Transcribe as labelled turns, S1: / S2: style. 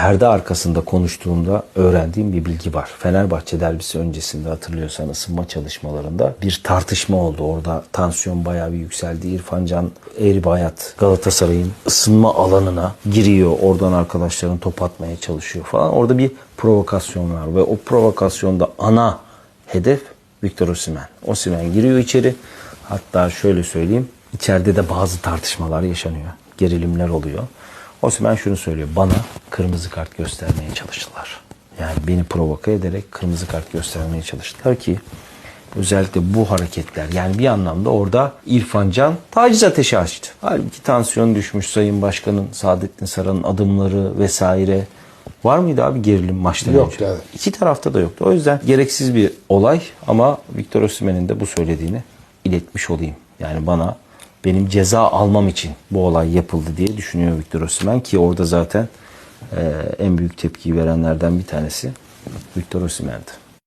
S1: perde arkasında konuştuğumda öğrendiğim bir bilgi var. Fenerbahçe derbisi öncesinde hatırlıyorsan ısınma çalışmalarında bir tartışma oldu. Orada tansiyon bayağı bir yükseldi. İrfan Can Eğribayat Galatasaray'ın ısınma alanına giriyor. Oradan arkadaşların top atmaya çalışıyor falan. Orada bir provokasyon var ve o provokasyonda ana hedef Victor Osimhen. Osimhen giriyor içeri. Hatta şöyle söyleyeyim. içeride de bazı tartışmalar yaşanıyor. Gerilimler oluyor. Osimhen şunu söylüyor. Bana kırmızı kart göstermeye çalıştılar. Yani beni provoke ederek kırmızı kart göstermeye çalıştılar ki özellikle bu hareketler yani bir anlamda orada İrfan Can taciz ateşi açtı. Halbuki tansiyon düşmüş Sayın Başkan'ın Saadettin Saran'ın adımları vesaire var mıydı abi gerilim maçtan
S2: Yoktu,
S1: önce?
S2: evet.
S1: İki tarafta da yoktu. O yüzden gereksiz bir olay ama Victor Osimhen'in de bu söylediğini iletmiş olayım. Yani bana benim ceza almam için bu olay yapıldı diye düşünüyor Victor Osimhen ki orada zaten e, en büyük tepkiyi verenlerden bir tanesi Victor Osimhen'di.